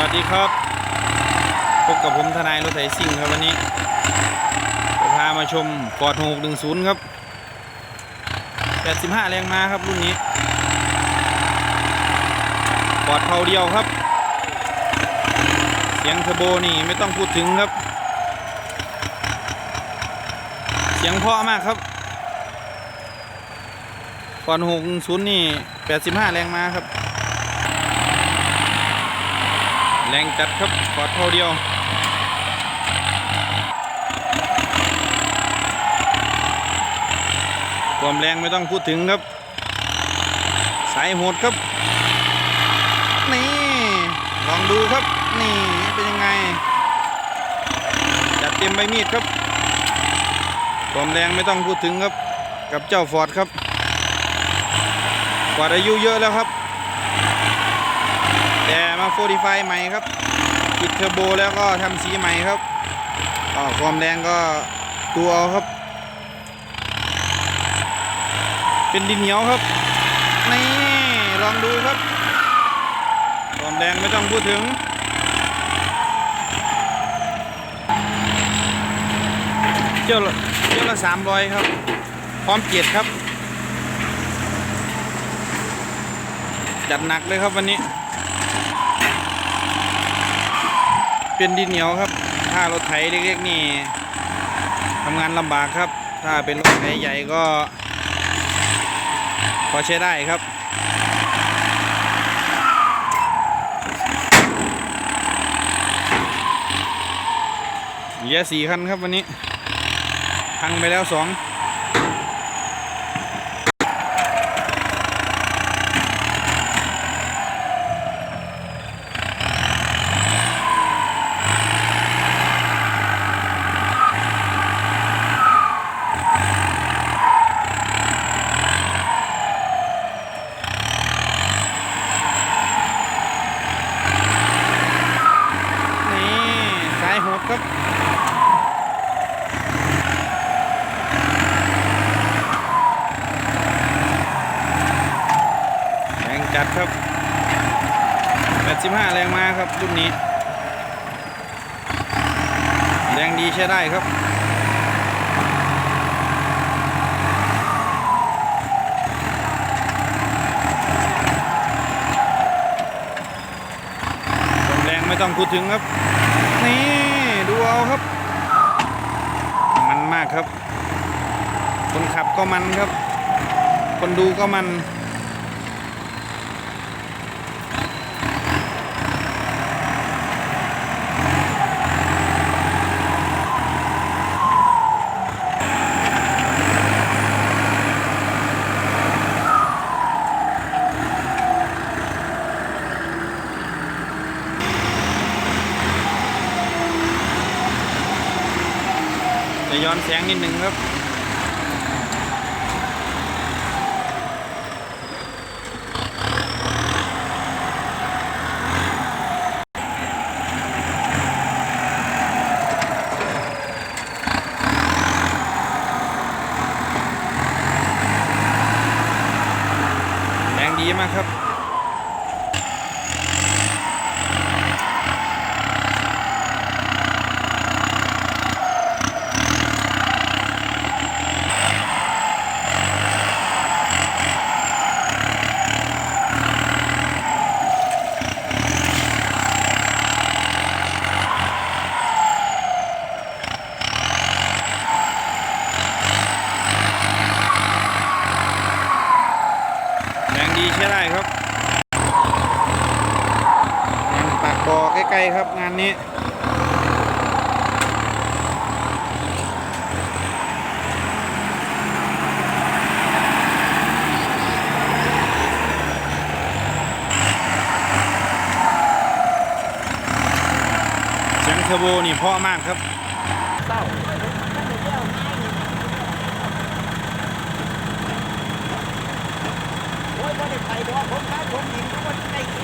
วัสดีครับ พบกับผมทนายรถไถซิ่งครับวันนี้จะพามาชมฟอร์ด610ครับ85แรงม้าครับรุ่นนี้ฟอร์ดเผาเดียวครับ เสียงเทอร์โบนี่ไม่ต้องพูดถึงครับ เสียงเพราะมากครับฟอร์ด610นี่85แรงม้าครับ แรงจัดครับกอดเท่าเดียวความแรงไม่ต้องพูดถึงครับ สายโหดครับ นี่ลองดูครับ นี่เป็นยังไง จัดเต็มใบมีดครับ ความแรงไม่ต้องพูดถึงครับ กับเจ้าฟอร์ดครับฟอร์ดอายุเยอะแล้วครับ แต่มาโฟดิฟายใหม่ครับปิดเทอร์โบแล้วก็ทำสีใหม่ครับก็ความแรงก็ดูเอาครับ เป็นดินเหนียวครับ นี่ ลองดูครับ ความแรงไม่ต้องพูดถึงเจ้าละเจ้าละสามร้อยครับ พร้อมเกียรครับ จัดหนักเลยครับวันนี้ เป็นดินเหนียวครับ ถ้ารถไถเล็กๆนี่ทำงานลำบากครับ ถ้าเป็นรถไถใหญ่ก็ พอใช้ได้ครับเหลือสี่คันครับวันนี้ พังไปแล้วสอง นี่สายโหด ครับแรงจัดครับ 85 แรงมาครับรุ่นนี้ แรงดีใช้ได้ครับความแรงไม่ต้องพูดถึงครับ นี่ เอาครับ มันมากครับ คนขับก็มันครับ คนดูก็มัน อนแสงนิดหนึ่งครับแรงดีมากครับ ดีใช้ได้ครับงานปากบ่อใกล้ๆครับงานนี้เสียงเทอร์โบนี่เพาะมากครับ เศร้าโอ้ยบ่ไปเพราะผมค้าผมเห็นเขาบ่ได้เกี่ยวงาน